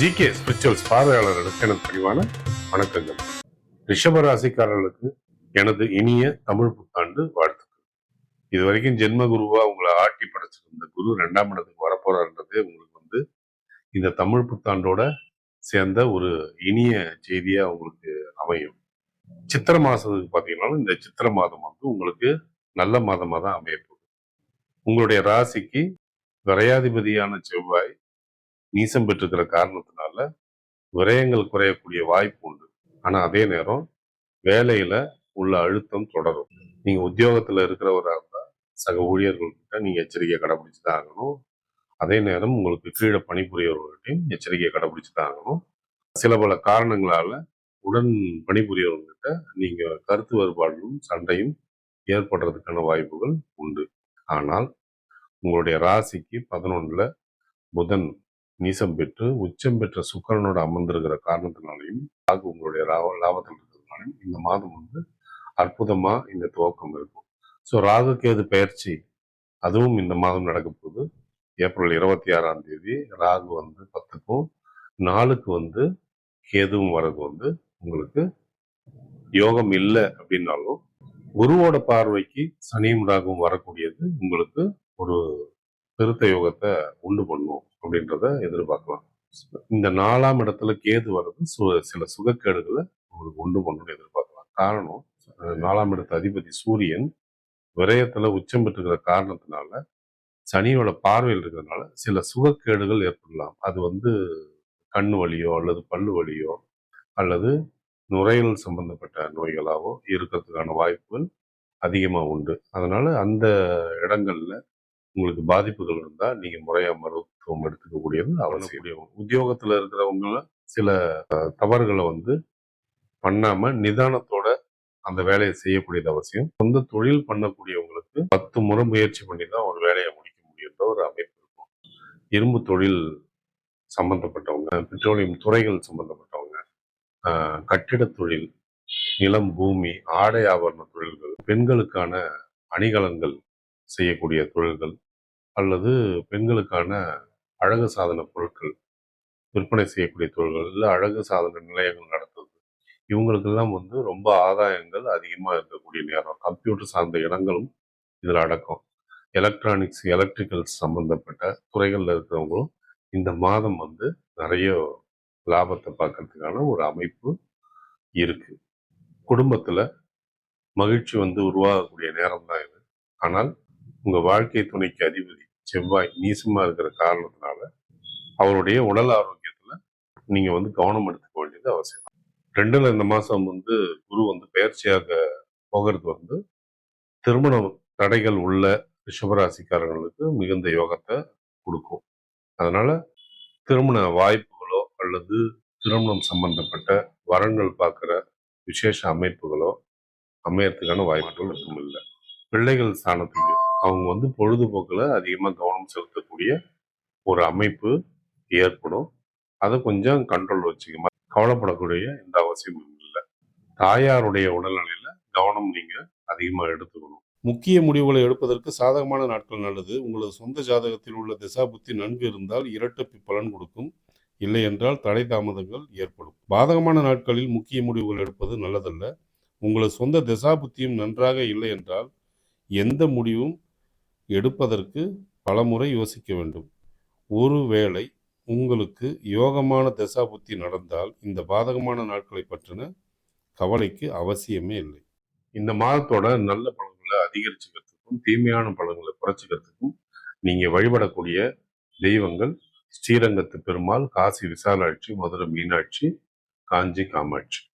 G K spirituals பார்வையாளர்களுக்கு எனது பணிவான வணக்கங்கள். ரிஷபராசிக்காரர்களுக்கு எனது இனிய தமிழ் புத்தாண்டு வாழ்த்துக்கள். இது வரைக்கும் ஜென்ம குருவா உங்களை ஆட்டி படைச்சிருந்த குரு ரெண்டாம் இடத்துக்கு வரப்போறாருன்றதே உங்களுக்கு வந்து இந்த தமிழ் புத்தாண்டோட சேர்ந்த ஒரு இனிய செய்தியா உங்களுக்கு அமையும். சித்திர மாசத்துக்கு பார்த்தீங்கன்னா இந்த சித்திர மாதம் வந்து உங்களுக்கு நல்ல மாதமாக தான் அமையப்போகுது உங்களுடைய ராசிக்கு விரையாதிபதியான செவ்வாய் நீசம் பெற்றிருக்கிற காரணத்தினால விரயங்கள் குறையக்கூடிய வாய்ப்பு உண்டு. ஆனா அதே நேரம் வேலையில உள்ள அழுத்தம் தொடரும். நீங்க உத்தியோகத்துல இருக்கிறவராக இருந்தா சக ஊழியர்கள்கிட்ட நீங்க எச்சரிக்கையை கடைபிடிச்சு தான் ஆகணும். அதே நேரம் உங்களுக்கு கீழே பணிபுரியவர்கள்ட்டையும் எச்சரிக்கையை கடைபிடிச்சு தான் ஆகணும். சில பல காரணங்களால உடன் பணிபுரியவர்கிட்ட நீங்க கருத்து வேறுபாடுகளும் சண்டையும் ஏற்படுறதுக்கான வாய்ப்புகள் உண்டு. ஆனால் உங்களுடைய ராசிக்கு பதினொன்றுல புதன் நீசம் பெற்று உச்சம் பெற்ற சுக்கரனோட அமர்ந்திருக்கிற காரணத்தினாலையும் ராகு உங்களுடைய லாப லாபத்தில் இருக்கிறதுனாலையும் இந்த மாதம் வந்து அற்புதமாக இந்த துவக்கம் இருக்கும். ஸோ ராகு கேது பயிற்சி அதுவும் இந்த மாதம் நடக்க போகுது. ஏப்ரல் இருபத்தி ஆறாம் தேதி ராகு வந்து பத்துக்கும் நாளுக்கு வந்து கேதுவும் வர்றது வந்து உங்களுக்கு யோகம் இல்லை அப்படின்னாலும் குருவோட பார்வைக்கு சனியும் ராகும் வரக்கூடியது உங்களுக்கு ஒரு திருத்த யோகத்தை உண்டு பண்ணும். அப்படின்றத எதிர்பார்க்கலாம். இந்த நாலாம் இடத்துல கேது வர்றது சு- சில சுகக்கேடுகளை உங்களுக்கு உண்டு பண்ணணும்னு எதிர்பார்க்கலாம். காரணம் நாலாம் இடத்து அதிபதி சூரியன் விரயத்தில் உச்சம் பெற்றுக்கிற காரணத்தினால சனியோட பார்வையில் இருக்கிறதுனால சில சுகக்கேடுகள் ஏற்படலாம். அது வந்து கண் வலியோ அல்லது பல்லு வலியோ அல்லது நுரையீரல் சம்பந்தப்பட்ட நோய்களாகவோ இருக்கிறதுக்கான வாய்ப்புகள் அதிகமாக உண்டு. அதனால அந்த இடங்களில் உங்களுக்கு பாதிப்புகள் இருந்தா நீங்க முறையா மருத்துவம் எடுத்துக்கக்கூடியது அவசியம். உத்தியோகத்துல இருக்கிறவங்க சில தவறுகளை வந்து பண்ணாம நிதானத்தோட அந்த வேலையை செய்யக்கூடியது அவசியம். சொந்த தொழில் பண்ணக்கூடியவங்களுக்கு பத்து முறை முயற்சி பண்ணி தான் ஒரு வேலையை முடிக்க முடியுன்ற ஒரு அமைப்பு இருக்கும். இரும்பு தொழில் சம்பந்தப்பட்டவங்க பெட்ரோலியம் துறைகள் சம்பந்தப்பட்டவங்க ஆஹ், கட்டிடத் தொழில் நிலம் பூமி ஆடை ஆபரண தொழில்கள் பெண்களுக்கான அணிகலன்கள் செய்யக்கூடிய தொழில்கள் அல்லது பெண்களுக்கான அழகு சாதன பொருட்கள் விற்பனை செய்யக்கூடிய தொழில்கள் இல்லை அழகு சாதன நிலையங்கள் நடத்துறது இவங்களுக்கெல்லாம் வந்து ரொம்ப ஆதாயங்கள் அதிகமாக இருக்கக்கூடிய நேரம். கம்ப்யூட்டர் சார்ந்த இடங்களும் இதில் அடக்கம். எலக்ட்ரானிக்ஸ் எலக்ட்ரிக்கல்ஸ் சம்பந்தப்பட்ட துறைகளில் இருக்கிறவங்களும் இந்த மாதம் வந்து நிறைய லாபத்தை பார்க்கறதுக்கான ஒரு அமைப்பு இருக்கு. குடும்பத்தில் மகிழ்ச்சி வந்து உருவாகக்கூடிய நேரம் தான் இது. ஆனால் உங்க வாழ்க்கை துணைக்கு அதிபதி செவ்வாய் நீசமா இருக்கிற காரணத்தினால அவருடைய உடல் ஆரோக்கியத்துல நீங்க வந்து கவனம் எடுத்துக்க வேண்டியது அவசியம். ரெண்டுல இந்த மாசம் வந்து குரு வந்து பயிற்சியாக போகிறது வந்து திருமணம் தடைகள் உள்ள ரிஷபராசிக்காரர்களுக்கு மிகுந்த யோகத்தை கொடுக்கும். அதனால திருமண வாய்ப்புகளோ அல்லது திருமணம் சம்பந்தப்பட்ட வரன்கள் பார்க்குற விசேஷ அமைப்புகளோ அமையறதுக்கான வாய்ப்புகள் எதுவும் இல்லை. பிள்ளைகள் ஸ்தானத்துக்கு அவங்க வந்து பொழுதுபோக்கில் அதிகமாக கவனம் செலுத்தக்கூடிய ஒரு அமைப்பு ஏற்படும். அதை கொஞ்சம் கண்ட்ரோல் வச்சுக்க கவலைப்படக்கூடிய இந்த அவசியம் இல்லை. தாயாருடைய உடல்நிலையில் கவனம் நீங்கள் அதிகமாக எடுத்துக்கணும். முக்கிய முடிவுகளை எடுப்பதற்கு சாதகமான நாட்கள் நல்லது. உங்களது சொந்த ஜாதகத்தில் உள்ள திசாபுத்தி நன்கு இருந்தால் இரட்டப்பு பலன் கொடுக்கும். இல்லை என்றால் தடை தாமதங்கள் ஏற்படும். பாதகமான நாட்களில் முக்கிய முடிவுகள் எடுப்பது நல்லதல்ல. உங்களது சொந்த திசாபுத்தியும் நன்றாக இல்லை என்றால் எந்த முடிவும் எடுப்பதற்கு பலமுறை யோசிக்க வேண்டும். ஒருவேளை உங்களுக்கு யோகமான தசாபுத்தி நடந்தால் இந்த பாதகமான நாட்களை பற்றின கவலைக்கு அவசியமே இல்லை. இந்த மாதத்தோட நல்ல பலன்களை அதிகரிச்சுக்கிறதுக்கும் தீமையான பலன்களை குறைச்சிக்கிறதுக்கும் நீங்கள் வழிபடக்கூடிய தெய்வங்கள் ஸ்ரீரங்கத்து பெருமாள் காசி விசாலாட்சி மதுரை மீனாட்சி காஞ்சி காமாட்சி.